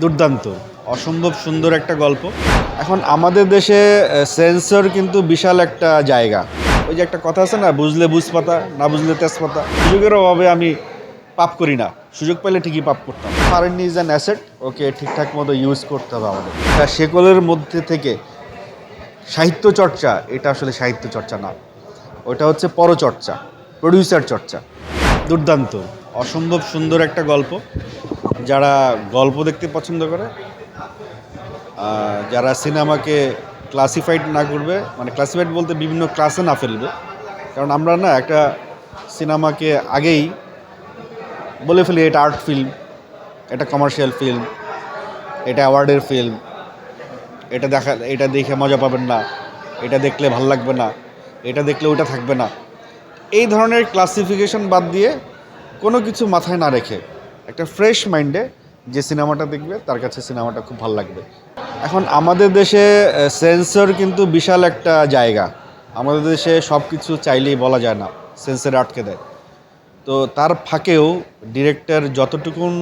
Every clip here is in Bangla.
দুর্দান্ত। অসম্ভব সুন্দর একটা গল্প। এখন আমাদের দেশে সেন্সর কিন্তু বিশাল একটা জায়গা। ওই যে একটা কথা আছে না, বুঝলে বুঝপাতা, না বুঝলে তেজপাতা? সুযোগের অভাবে আমি পাপ করি না। সুযোগ পেলে ঠিকই পাপ করতাম। Farin is an asset okay ঠিকঠাক মতো ইউজ করতে হবে আমাদের। সেকলের মধ্যে থেকে সাহিত্য চর্চা, এটা আসলে সাহিত্য চর্চা না। ওটা হচ্ছে পরচর্চা প্রডিউসার চর্চা। দুর্দান্ত। অসম্ভব সুন্দর একটা গল্প। যারা গল্প দেখতে পছন্দ করে যারা সিনেমাকে ক্লাসিফাইড না করবে মানে ক্লাসিফাইড বলতে বিভিন্ন ক্লাসে না ফেলবে। কারণ আমরা না একটা সিনেমাকে আগেই বলে ফেলি, এটা আর্ট ফিল্ম এটা কমার্শিয়াল ফিল্ম এটা অ্যাওয়ার্ডের ফিল্ম এটা দেখা, এটা দেখে মজা পাবেন না, এটা দেখলে ভালো লাগবে না, এটা দেখলে ওটা থাকবে না। এই ধরনের ক্লাসিফিকেশন বাদ দিয়ে কোনো কিছু মাথায় না রেখে, একটা ফ্রেশ মাইন্ডে যে সিনেমাটা দেখবে, তার কাছে সিনেমাটা খুব ভালো লাগবে। এখন আমাদের দেশে সেন্সর কিন্তু বিশাল একটা জায়গা। আমাদের দেশে সব কিছু চাইলেই বলা যায় না সেন্সরে আটকে দেয়। তো তার ফাঁকেও ডিরেক্টর যতটুকুন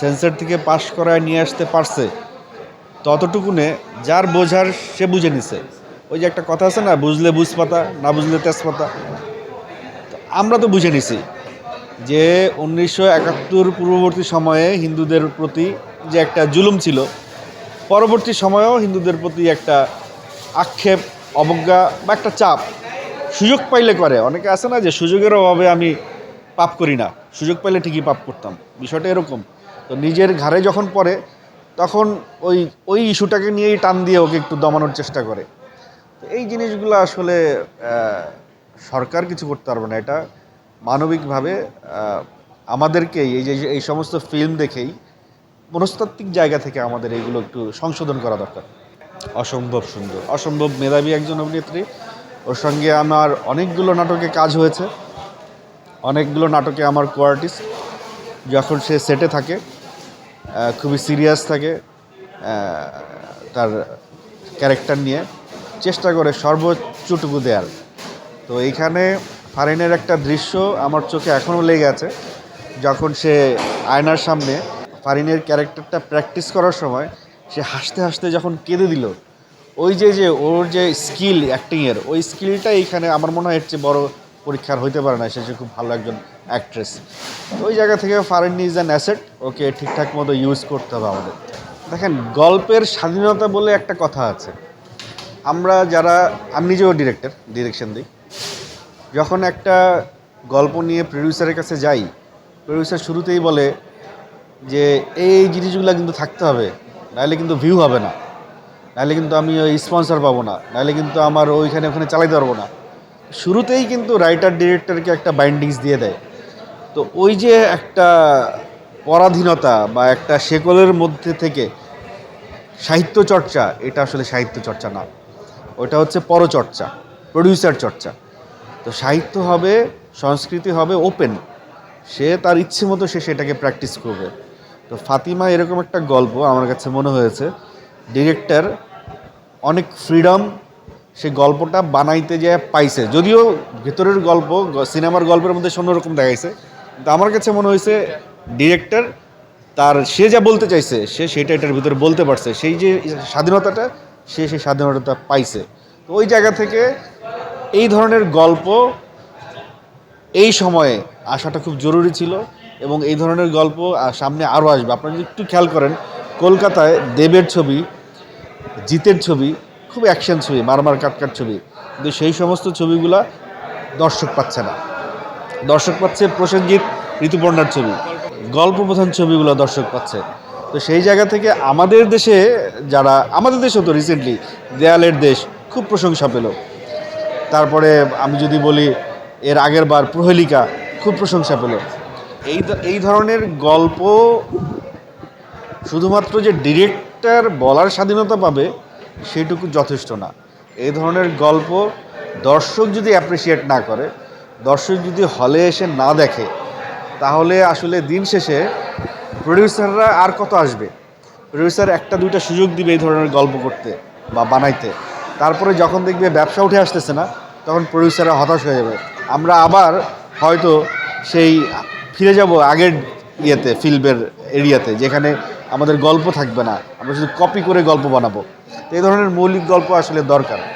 সেন্সর থেকে পাশ করায় নিয়ে আসতে পারছে, ততটুকুনে যার বোঝার সে বুঝে নিছে। ওই যে একটা কথা আছে না, বুঝলে বুঝ পাতা না বুঝলে তেজপাতা। আমরা তো বুঝে নিছি। যে উনিশশো একাত্তর পূর্ববর্তী সময়ে হিন্দুদের প্রতি যে একটা জুলুম ছিল, পরবর্তী সময়েও হিন্দুদের প্রতি একটা আক্ষেপ, অবজ্ঞা বা একটা চাপ সুযোগ পাইলে করে। অনেকে আছে না যে সুযোগের অভাবে আমি পাপ করি না, সুযোগ পাইলে ঠিকই পাপ করতাম, বিষয়টা এরকম। তো নিজের ঘাড়ে যখন পড়ে, তখন ওই ওই ইস্যুটাকে নিয়েই টান দিয়ে ওকে একটু দমানোর চেষ্টা করে। তো এই জিনিসগুলো আসলে সরকার কিছু করতে পারবে না। এটা মানবিকভাবে আমাদেরকেই এই যে এই সমস্ত ফিল্ম দেখেই মনস্তাত্ত্বিক জায়গা থেকে আমাদের এইগুলো একটু সংশোধন করা দরকার। অসম্ভব সুন্দর। অসম্ভব মেধাবী একজন অভিনেত্রী ওর সঙ্গে আমার অনেকগুলো নাটকে কাজ হয়েছে। অনেকগুলো নাটকে আমার কোয়ার্টিস্ট যখন সে সেটে থাকে খুবই সিরিয়াস থাকে তার ক্যারেক্টার নিয়ে চেষ্টা করে সর্বোচ্চটুকু দেওয়ার তো এইখানে ফারিনের একটা দৃশ্য আমার চোখে এখনও লেগে আছে, যখন সে আয়নার সামনে ফারিনের ক্যারেক্টারটা প্র্যাকটিস করার সময় সে হাসতে হাসতে যখন কেঁদে দিল, ওই যে যে ওর যে স্কিল অ্যাক্টিংয়ের ওই স্কিলটা এইখানে আমার মনে হয় এর চেয়ে বড় পরীক্ষার হইতে পারে না, সে যে খুব ভালো একজন অ্যাক্ট্রেস ওই জায়গা থেকে Farin is an asset okay ঠিকঠাক মতো ইউজ করতে হবে আমাদের। দেখেন, গল্পের স্বাধীনতা বলে একটা কথা আছে। আমরা যারা, আমি নিজেও ডিরেক্টর ডিরেকশন দিই। যখন একটা গল্প নিয়ে প্রডিউসারের কাছে যাই প্রডিউসার শুরুতেই বলে যে, এই জিনিসগুলো কিন্তু থাকতে হবে নাহলে কিন্তু ভিউ হবে না নাহলে কিন্তু আমি ওই স্পন্সর পাবো না নাহলে কিন্তু আমার ওইখানে ওখানে চালাইতে পারব না। শুরুতেই কিন্তু রাইটার ডিরেক্টরকে একটা বাইন্ডিংস দিয়ে দেয়। তো ওই যে একটা পরাধীনতা বা একটা শেকলের মধ্যে থেকে সাহিত্য চর্চা, এটা আসলে সাহিত্য চর্চা না, ওটা হচ্ছে পরচর্চা প্রডিউসার চর্চা। তো সাহিত্য হবে, সংস্কৃতি হবে ওপেন সে তার ইচ্ছে মতো সে সেটাকে প্র্যাকটিস করবে। তো ফাতিমা এরকম একটা গল্প আমার কাছে মনে হয়েছে। ডিরেক্টর অনেক ফ্রিডম সে গল্পটা বানাইতে যে পাইছে। যদিও ভেতরের গল্প, সিনেমার গল্পের মধ্যে অন্যরকম দেখাইছে। কিন্তু আমার কাছে মনে হয়েছে ডিরেক্টর তার সে যা বলতে চাইছে, সে সেটা এটার ভিতরে বলতে পারছে। সেই যে স্বাধীনতাটা, সে সেই স্বাধীনতাটা পাইছে। তো ওই জায়গা থেকে এই ধরনের গল্প এই সময়ে আসাটা খুব জরুরি ছিল এবং এই ধরনের গল্প সামনে আরও আসবে। আপনারা যদি একটু খেয়াল করেন, কলকাতায় দেবের ছবি, জিতের ছবি, খুব অ্যাকশন ছবি, মারমার কাটকাট ছবি। কিন্তু সেই সমস্ত ছবিগুলা দর্শক পাচ্ছে না। দর্শক পাচ্ছে প্রসেনজিৎ ঋতুপর্ণার ছবি। গল্প প্রধান ছবিগুলো দর্শক পাচ্ছে। তো সেই জায়গা থেকে আমাদের দেশে যারা, আমাদের দেশেও তো রিসেন্টলি দেয়ালের দেশ খুব প্রশংসা পেল। তারপরে আমি যদি বলি এর আগের বার প্রহেলিকা, খুব প্রশংসা পেল। এই এই ধরনের গল্প শুধুমাত্র যে ডিরেক্টর বলার স্বাধীনতা পাবে, সেটুকু যথেষ্ট না। এই ধরনের গল্প দর্শক যদি অ্যাপ্রিসিয়েট না করে, দর্শক যদি হলে এসে না দেখে, তাহলে আসলে দিন শেষে প্রডিউসাররা আর কত আসবে? প্রডিউসার একটা, দুইটা সুযোগ দিবে এই ধরনের গল্প করতে বা বানাইতে। তারপরে যখন দেখবে ব্যবসা উঠে আসতেছে না, তখন প্রডিউসাররা হতাশ হয়ে যাবে। আমরা আবার হয়তো সেই ফিরে যাব আগের ইয়েতে, ফিল্মের এরিয়াতে, যেখানে আমাদের গল্প থাকবে না। আমরা শুধু কপি করে গল্প বানাবো। এই ধরনের মৌলিক গল্প আসলে দরকার।